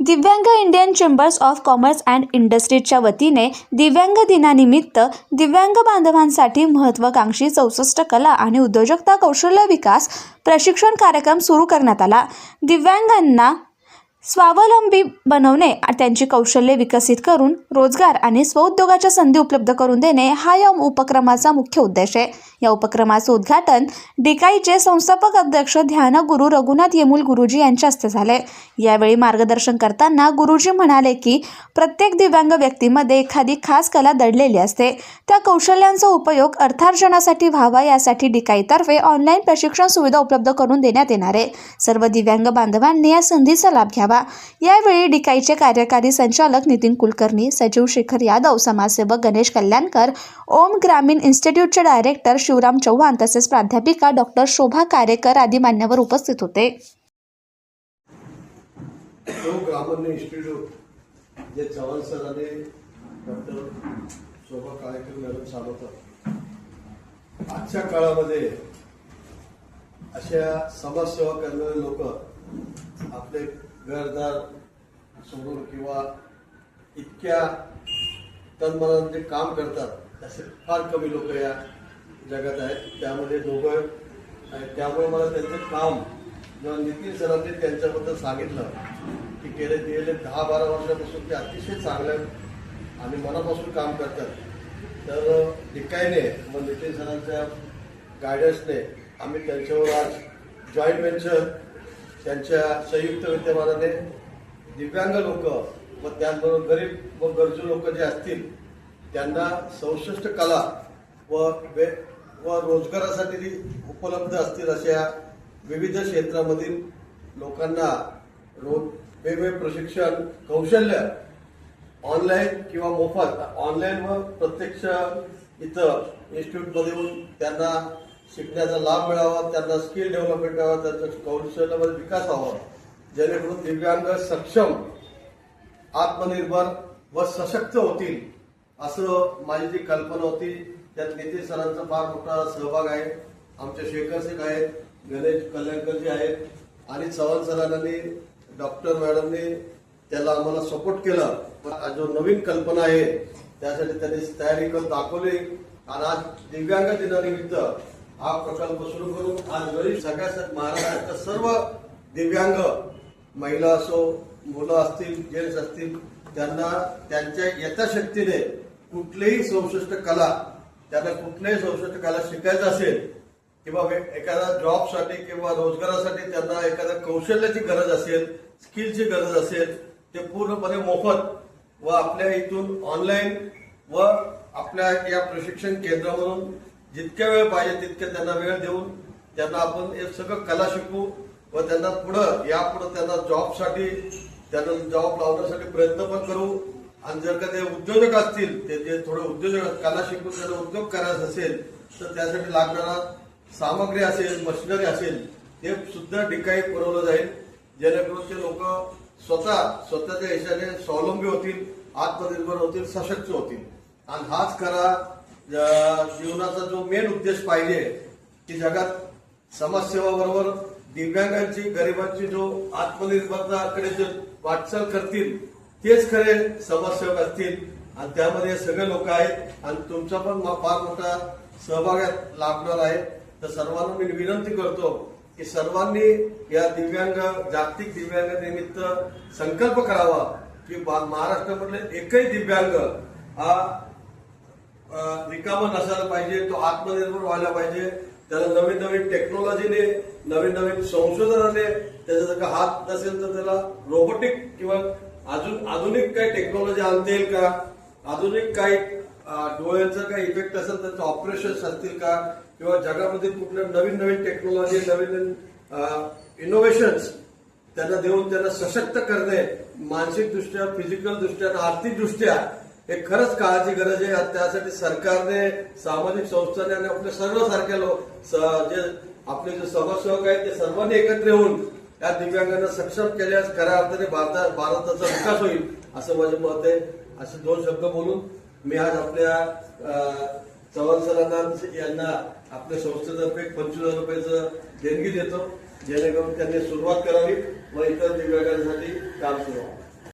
दिव्यांग Indian chambers of commerce and इंडस्ट्रीजच्या वतीने दिव्यांग दिनानिमित्त दिव्यांग बांधवांसाठी महत्त्वाकांक्षी चौसष्ट कला आणि उद्योजकता कौशल्य विकास प्रशिक्षण कार्यक्रम सुरू करण्यात आला. दिव्यांगांना स्वावलंबी बनवणे त्यांची कौशल्ये विकसित करून रोजगार आणि स्वउद्योगाच्या संधी उपलब्ध करून देणे हा या उपक्रमाचा मुख्य उद्देश आहे. या उपक्रमाचं उद्घाटन डिकाईचे संस्थापक अध्यक्ष ध्यान गुरु रघुनाथ येमुल गुरुजी यांच्या हस्ते झाले. यावेळी मार्गदर्शन करताना गुरुजी म्हणाले की प्रत्येक दिव्यांग व्यक्तीमध्ये एखादी खास कला दडलेली असते. त्या कौशल्यांचा उपयोग अर्थार्जनासाठी व्हावा यासाठी डिकाईतर्फे ऑनलाईन प्रशिक्षण सुविधा उपलब्ध करून देण्यात येणार आहे. सर्व दिव्यांग बांधवांनी या संधीचा लाभ घ्यावा. यावेळी डिकाईचे कार्यकारी संचालक नितीन कुलकर्णी सचिव शेखर यादव समाजसेवक गणेश कल्याणकर ओम ग्रामीण इन्स्टिट्यूटचे डायरेक्टर शिवराम चव्हाण तसेच प्राध्यापिका डॉक्टर शोभा कारेकर आदी मान्यवर उपस्थित होते. J Chavan doctor Shobha Kalekar madam आजच्या काळामध्ये अशा समाजसेवा करणारे लोक आपले घरदार सोडून किंवा इतक्या तनमनाने जे काम करतात असे फार कमी लोक या जगात आहेत. त्यामध्ये दोघं आहेत. त्यामुळे मला त्यांचं काम जेव्हा नितीन सरांनी त्यांच्याबद्दल सांगितलं की गेले गेले दहा बारा वर्षापासून ते अतिशय चांगल्या आणि मनापासून काम करतात. तर डिकायने मग नितीन सरांच्या गायडन्सने आम्ही त्यांच्यावर आज जॉईंट व्हेंचर त्यांच्या संयुक्त विद्यमानाने दिव्यांग लोक व त्याचबरोबर गरीब व गरजू लोक जे असतील त्यांना चौसष्ट कला व वे व रोजगारासाठी उपलब्ध असतील अशा विविध क्षेत्रामधील लोकांना रोज वेगवेगळे प्रशिक्षण कौशल्य ऑनलाईन किंवा मोफत ऑनलाईन व प्रत्यक्ष इथं इन्स्टिट्यूटमध्ये येऊन त्यांना शिकण्याचा लाभ मिळावा त्यांना स्किल डेव्हलपमेंट मिळावा त्यांचं कौशल्यामध्ये विकास व्हावा. जेणेकरून दिव्यांग सक्षम आत्मनिर्भर व सशक्त होतील असं माझी जी कल्पना होती. त्यात नितीन सरांचा फार मोठा सहभाग आहे. आमचे शेखर सिंग आहेत गणेश कल्याणकरजी आहेत आणि चव्हाण सरांनी डॉक्टर मॅडमने त्याला आम्हाला सपोर्ट केला. पण जो नवीन कल्पना आहे त्यासाठी त्यांनी तयारी करून दाखवली. आणि आज दिव्यांग दिनानिमित्त हा प्रकल्प सुरू करून आज गरीब सगळ्या महाराष्ट्राच्या सर्व दिव्यांग महिला असो मुलं असतील जेंट्स असतील त्यांना त्यांच्या यथाशक्तीने कुठलीही संशिष्ट कला त्यांना कुठल्याही संशिष्ट कला शिकायचं असेल किंवा एखाद्या जॉबसाठी किंवा रोजगारासाठी त्यांना एखाद्या कौशल्याची गरज असेल स्किलची गरज असेल ते पूर्णपणे मोफत व आपल्या इथून ऑनलाईन व आपल्या या प्रशिक्षण केंद्रामधून जितक्या वेळ पाहिजे तितक्या त्यांना वेळ देऊन त्यांना आपण हे सगळं कला शिकू व त्यांना पुढं यापुढं त्यांना जॉबसाठी त्यांना जॉब लावण्यासाठी प्रयत्न पण करू. आणि जर का ते उद्योजक असतील ते जे थोडे उद्योजक कला शिकून त्यांना उद्योग करायचा असेल तर त्यासाठी लागणारा सामग्री असेल मशिनरी असेल ते सुद्धा डिकाई पुरवलं जाईल. जेणेकरून ते लोक स्वतः स्वतःच्या यशाने स्वावलंबी होतील आत्मनिर्भर होतील सशक्त होतील. आणि हाच खरा जीवनाचा जो मेन उद्देश पाहिजे की जगात समाजसेवा बरोबर दिव्यांगांची गरिबांची जो आत्मनिर्भरताकडे जे वाटचाल करतील तेच खरे समाजसेवक असतील. आणि त्यामध्ये हे सगळे लोक आहेत. आणि तुमचा पण फार मोठा सहभाग लाभणार आहे. तर सर्वांना मी विनंती करतो की सर्वांनी या दिव्यांग जागतिक दिव्यांग निमित्त संकल्प करावा की महाराष्ट्रामधले एकही दिव्यांग हा रिकामा नसायला पाहिजे तो आत्मनिर्भर व्हायला पाहिजे. त्याला नवीन नवीन टेक्नॉलॉजीने नवीन नवीन संशोधनाने त्याचा जर का हात नसेल तर त्याला रोबोटिक किंवा अजून आधुनिक काही टेक्नॉलॉजी आणता येईल का? आधुनिक काही डोळ्यांचा काही इफेक्ट असेल त्याचं ऑपरेशन असतील का? किंवा जगामध्ये कुठल्या नवीन नवीन टेक्नॉलॉजी नवीन नवीन इनोव्हेशन्स त्यांना देऊन त्यांना सशक्त करणे मानसिक दृष्ट्या आर्थिकदृष्ट्या हे खरंच काळाची गरज आहे. त्यासाठी सरकारने सामाजिक संस्थाने आणि आपल्या सर्वसारख्या लोक स- जे आपले जे समाजसेवक आहेत ते सर्वांनी एकत्र येऊन या दिव्यांगांना सक्षम केल्यास खऱ्या अर्थाने भारता भारताचा विकास होईल असं माझं मत आहे. असे दोन शब्द बोलून मी आज आपल्या चव्हाण सरांना यांना आपल्या संस्थेतर्फे पंचवीस हजार रुपयाचं देणगी देतो जेणेकरून त्यांनी सुरुवात करावी व इतर दिव्यांगांसाठी काम सुरू व्हावं.